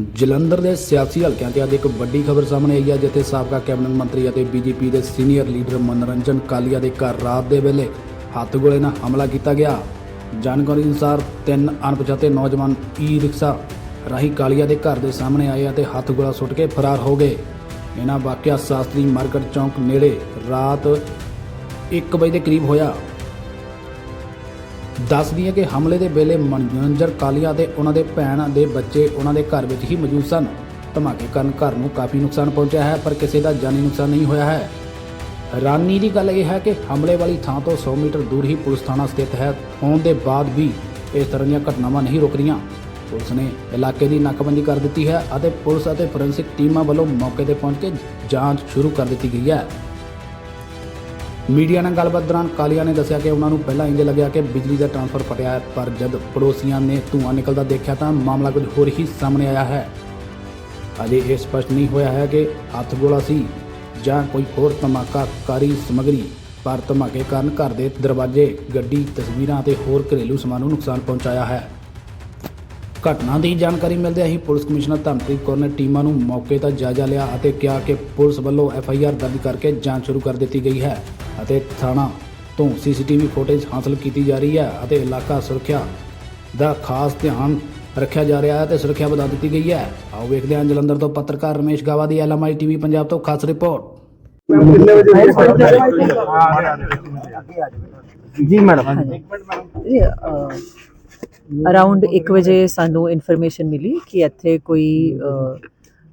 ਜਲੰਧਰ ਦੇ ਸਿਆਸੀ ਹਲਕਿਆਂ ਤੇ ਅੱਜ ਇੱਕ ਵੱਡੀ ਖਬਰ ਸਾਹਮਣੇ ਆਈ ਹੈ, ਜਿੱਥੇ ਸਾਬਕਾ ਕੈਬਨਿਟ ਮੰਤਰੀ ਅਤੇ ਬੀਜੇਪੀ ਦੇ ਸੀਨੀਅਰ ਲੀਡਰ ਮਨੋਰੰਜਨ ਕਾਲੀਆ ਦੇ ਘਰ ਰਾਤ ਦੇ ਵੇਲੇ ਹੱਥ ਗੋਲੇ ਨਾਲ ਹਮਲਾ ਕੀਤਾ ਗਿਆ। ਜਾਣਕਾਰੀ ਅਨੁਸਾਰ ਤਿੰਨ ਅਣਪਛਾਤੇ ਨੌਜਵਾਨ ਈ ਰਿਕਸ਼ਾ ਰਾਹੀਂ ਕਾਲੀਆ ਦੇ ਘਰ ਦੇ ਸਾਹਮਣੇ ਆਏ ਅਤੇ ਹੱਥ ਗੋਲਾ ਸੁੱਟ ਕੇ ਫਰਾਰ ਹੋ ਗਏ। ਇਹਨਾਂ ਵਾਕਿਆ ਸ਼ਾਸਤਰੀ ਮਾਰਕੀਟ ਚੌਂਕ ਨੇੜੇ ਰਾਤ 1 ਵਜੇ ਦੇ ਕਰੀਬ ਹੋਇਆ। ਦੱਸਦੀ ਹੈ ਕਿ ਹਮਲੇ ਦੇ ਵੇਲੇ ਮਨੋਰੰਜਨ ਕਾਲੀਆ ਤੇ ਉਹਨਾਂ ਦੇ ਭੈਣ ਦੇ ਬੱਚੇ ਉਹਨਾਂ ਦੇ ਘਰ ਵਿੱਚ ਹੀ ਮੌਜੂਦ ਸਨ। ਧਮਾਕੇ ਕਾਰਨ ਘਰ ਨੂੰ ਕਾਫੀ ਨੁਕਸਾਨ ਪਹੁੰਚਿਆ ਹੈ, ਪਰ ਕਿਸੇ ਦਾ ਜਾਨੀ ਨੁਕਸਾਨ ਨਹੀਂ ਹੋਇਆ ਹੈ। ਹੈਰਾਨੀ ਦੀ ਗੱਲ ਇਹ ਹੈ ਕਿ ਹਮਲੇ ਵਾਲੀ ਥਾਂ ਤੋਂ 100 ਮੀਟਰ ਦੂਰ ਹੀ ਪੁਲਿਸ ਥਾਣਾ ਸਥਿਤ ਹੈ। ਹੋਣ ਦੇ ਬਾਅਦ ਵੀ ਇਸ ਤਰ੍ਹਾਂ ਦੀਆਂ ਘਟਨਾਵਾਂ ਨਹੀਂ ਰੁਕ ਰਹੀਆਂ। ਪੁਲਿਸ ਨੇ ਇਲਾਕੇ ਦੀ ਨਾਕਾਬੰਦੀ ਕਰ ਦਿੱਤੀ ਹੈ ਅਤੇ ਪੁਲਿਸ ਅਤੇ ਫੋਰੈਂਸਿਕ ਟੀਮਾਂ ਵੱਲੋਂ ਮੌਕੇ ਤੇ ਪਹੁੰਚ ਕੇ ਜਾਂਚ ਸ਼ੁਰੂ ਕਰ ਦਿੱਤੀ ਗਈ ਹੈ। ਮੀਡੀਆ ਨਾਲ ਗੱਲਬਾਤ ਦੌਰਾਨ ਕਾਲੀਆ ਨੇ ਦੱਸਿਆ ਕਿ ਉਹਨਾਂ ਨੂੰ ਪਹਿਲਾਂ ਇੰਜ ਲੱਗਿਆ ਕਿ ਬਿਜਲੀ ਦਾ ਟਰਾਂਸਫਰ ਫਟਿਆ ਹੈ, ਪਰ ਜਦ ਪੜੋਸੀਆਂ ਨੇ ਧੂੰਆਂ ਨਿਕਲਦਾ ਦੇਖਿਆ ਤਾਂ ਮਾਮਲਾ ਕੁਝ ਹੋਰ ਹੀ ਸਾਹਮਣੇ ਆਇਆ ਹੈ। ਅਜੇ ਇਹ ਸਪਸ਼ਟ ਨਹੀਂ ਹੋਇਆ ਹੈ ਕਿ ਹੱਥ ਗੋਲਾ ਸੀ ਜਾਂ ਕੋਈ ਹੋਰ ਧਮਾਕਾਕਾਰੀ ਸਮੱਗਰੀ, ਪਰ ਧਮਾਕੇ ਕਾਰਨ ਘਰ ਦੇ ਦਰਵਾਜ਼ੇ, ਗੱਡੀ, ਤਸਵੀਰਾਂ ਅਤੇ ਹੋਰ ਘਰੇਲੂ ਸਮਾਨ ਨੂੰ ਨੁਕਸਾਨ ਪਹੁੰਚਾਇਆ ਹੈ। ਘਟਨਾ ਦੀ ਜਾਣਕਾਰੀ ਮਿਲਦਿਆਂ ਹੀ ਪੁਲਿਸ ਕਮਿਸ਼ਨਰ ਧਰਮਪ੍ਰੀਤ ਕੌਰ ਨੇ ਟੀਮਾਂ ਨੂੰ ਮੌਕੇ ਦਾ ਜਾਇਜ਼ਾ ਲਿਆ ਅਤੇ ਕਿਹਾ ਕਿ ਪੁਲਿਸ ਵੱਲੋਂ ਐਫ ਆਈ ਆਰ ਦਰਜ ਕਰਕੇ ਜਾਂਚ ਸ਼ੁਰੂ ਕਰ ਦਿੱਤੀ ਗਈ ਹੈ। ਅਤੇ ਥਾਣਾ ਤੋਂ ਸੀਸੀਟੀਵੀ ਫੁਟੇਜ ਹਾਸਲ ਕੀਤੀ ਜਾ ਰਹੀ ਹੈ ਅਤੇ ਇਲਾਕਾ ਸੁਰੱਖਿਆ ਦਾ ਖਾਸ ਧਿਆਨ ਰੱਖਿਆ ਜਾ ਰਿਹਾ ਹੈ ਤੇ ਸੁਰੱਖਿਆ ਵਧਾ ਦਿੱਤੀ ਗਈ ਹੈ। ਆਓ ਵੇਖਦੇ ਹਾਂ ਜਲੰਧਰ ਤੋਂ ਪੱਤਰਕਾਰ ਰਮੇਸ਼ ਗਾਵਾ ਦੀ ਐਲਐਮਆਈ ਟੀਵੀ ਪੰਜਾਬ ਤੋਂ ਖਾਸ ਰਿਪੋਰਟ। ਜੀ ਮੈਡਮ। ਅਰਾਊਂਡ 1 ਵਜੇ ਸਾਨੂੰ ਇਨਫੋਰਮੇਸ਼ਨ ਮਿਲੀ ਕਿ ਇੱਥੇ ਕੋਈ